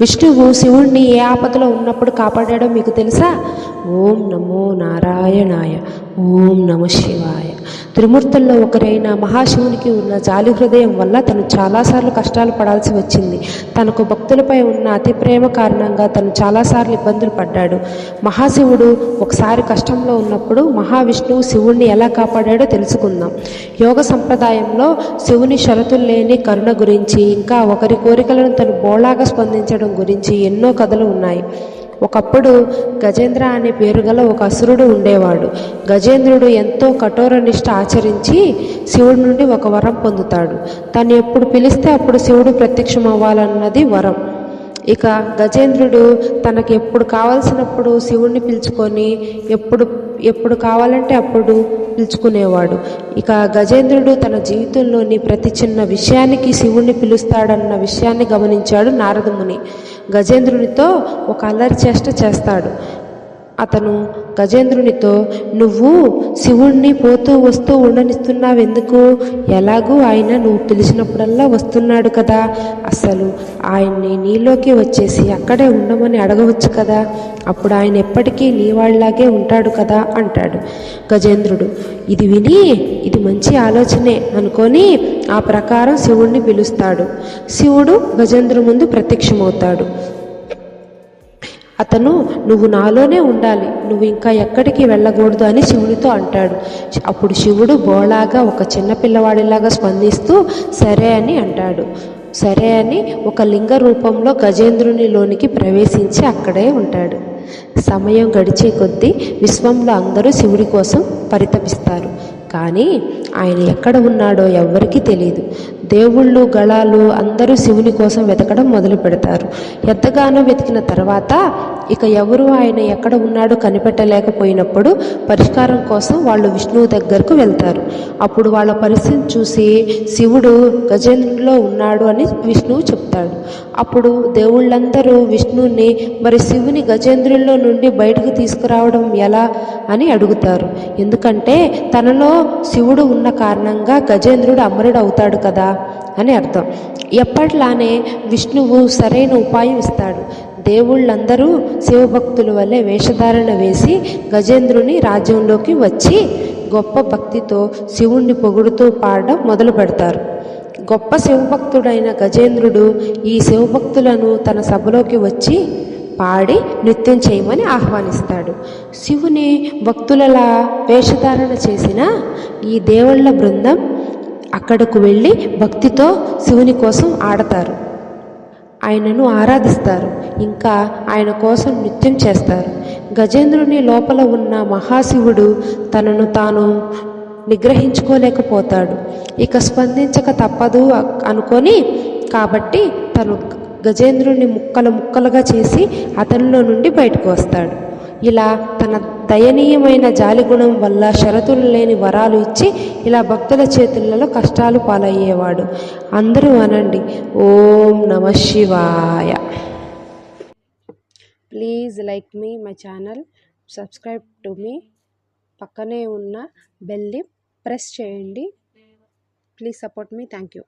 విష్ణువు శివుణ్ణి ఏ ఆపదలో ఉన్నప్పుడు కాపాడాడో మీకు తెలుసా? ఓం నమో నారాయణాయ. ఓం నమ శివాయ. త్రిమూర్తుల్లో ఒకరైన మహాశివునికి ఉన్న జాలి హృదయం వల్ల తను చాలాసార్లు కష్టాలు పడాల్సి వచ్చింది. తనకు భక్తులపై ఉన్న అతి ప్రేమ కారణంగా తను చాలాసార్లు ఇబ్బందులు పడ్డాడు. మహాశివుడు ఒకసారి కష్టంలో ఉన్నప్పుడు మహావిష్ణువు శివుణ్ణి ఎలా కాపాడాడో తెలుసుకుందాం. యోగ సంప్రదాయంలో శివుని షరతులు లేని కరుణ గురించి ఇంకా ఒకరి కోరికలను తను బోళాగా స్పందించడం గురించి ఎన్నో కథలు ఉన్నాయి. ఒకప్పుడు గజేంద్ర అనే పేరు గల ఒక అసురుడు ఉండేవాడు. గజేంద్రుడు ఎంతో కఠోర నిష్ఠ ఆచరించి శివుడి నుండి ఒక వరం పొందుతాడు. తను ఎప్పుడు పిలిస్తే అప్పుడు శివుడు ప్రత్యక్షం అవ్వాలన్నది వరం. ఇక గజేంద్రుడు తనకి ఎప్పుడు కావాల్సినప్పుడు శివుణ్ణి పిలుచుకొని ఎప్పుడు ఎప్పుడు కావాలంటే అప్పుడు పిలుచుకునేవాడు. ఇక గజేంద్రుడు తన జీవితంలోని ప్రతి చిన్న విషయానికి శివుణ్ణి పిలుస్తాడన్న విషయాన్ని గమనించాడు నారదముని. గజేంద్రునితో ఒక అల్లరి చేష్ట చేస్తాడు. అతను గజేంద్రునితో నువ్వు శివుణ్ణి పోతూ వస్తూ ఉండనిస్తున్నావెందుకు? ఎలాగూ ఆయన నువ్వు పిలిచినప్పుడల్లా వస్తున్నాడు కదా. అసలు ఆయన్ని నీలోకి వచ్చేసి అక్కడే ఉండమని అడగవచ్చు కదా. అప్పుడు ఆయన ఎప్పటికీ నీ వాళ్ళలాగే ఉంటాడు కదా అంటాడు గజేంద్రుడు. ఇది విని ఇది మంచి ఆలోచనే అనుకొని ఆ ప్రకారం శివుణ్ణి పిలుస్తాడు. శివుడు గజేంద్రు ముందు ప్రత్యక్షమవుతాడు. అతను నువ్వు నాలోనే ఉండాలి. నువ్వు ఇంకా ఎక్కడికి వెళ్ళకూడదు అని శివుడితో అంటాడు. అప్పుడు శివుడు బోళాగా ఒక చిన్న పిల్లవాడిలాగా స్పందిస్తూ సరే అని అంటాడు. సరే అని ఒక లింగ రూపంలో గజేంద్రునిలోనికి ప్రవేశించి అక్కడే ఉంటాడు. సమయం గడిచే కొద్దీ విశ్వంలో అందరూ శివుడి కోసం పరితపిస్తారు. కానీ ఆయన ఎక్కడ ఉన్నాడో ఎవ్వరికీ తెలియదు దేవుళ్ళు గళాలు అందరూ శివుని కోసం వెతకడం మొదలు పెడతారు. ఎంతగానో వెతికిన తర్వాత ఇక ఎవరు ఆయన ఎక్కడ ఉన్నాడో కనిపెట్టలేకపోయినప్పుడు పరిష్కారం కోసం వాళ్ళు విష్ణువు దగ్గరకు వెళ్తారు. అప్పుడు వాళ్ళ పరిస్థితిని చూసి శివుడు గజేంద్రుడిలో ఉన్నాడు అని విష్ణువు చెప్తాడు. అప్పుడు దేవుళ్ళందరూ విష్ణువుని మరి శివుని గజేంద్రుల్లో నుండి బయటకు తీసుకురావడం ఎలా? అని అడుగుతారు. ఎందుకంటే తనలో శివుడు ఉన్న కారణంగా గజేంద్రుడు అమరుడు అవుతాడు కదా అని అర్థం. ఎప్పట్లానే విష్ణువు సరైన ఉపాయం ఇస్తాడు. దేవుళ్ళందరూ శివభక్తుల వల్లే వేషధారణ వేసి గజేంద్రుని రాజ్యంలోకి వచ్చి గొప్ప భక్తితో శివుణ్ణి పొగుడుతూ పాడడం మొదలు పెడతారు. గొప్ప శివభక్తుడైన గజేంద్రుడు ఈ శివభక్తులను తన సభలోకి వచ్చి పాడి నృత్యం చేయమని ఆహ్వానిస్తాడు. శివుని భక్తులలా వేషధారణ చేసిన ఈ దేవుళ్ళ బృందం అక్కడకు వెళ్ళి భక్తితో శివుని కోసం ఆడతారు. ఆయనను ఆరాధిస్తారు. ఇంకా ఆయన కోసం నృత్యం చేస్తారు. గజేంద్రుని లోపల ఉన్న మహాశివుడు తనను తాను నిగ్రహించుకోలేకపోతాడు. ఇక స్పందించక తప్పదు అనుకొని కాబట్టి తను గజేంద్రుని ముక్కలు ముక్కలుగా చేసి అతనిలో నుండి బయటకు వస్తాడు. ఇలా తన దయనీయమైన జాలిగుణం వల్ల షరతులు లేని వరాలు ఇచ్చి ఇలా భక్తుల చేతులలో కష్టాలు పాలయ్యేవాడు. అందరూ అనండి ఓం నమ శివాయ. Please like me my channel subscribe to me. పక్కనే ఉన్న బెల్ని ప్రెస్ చేయండి. Please support me. Thank you.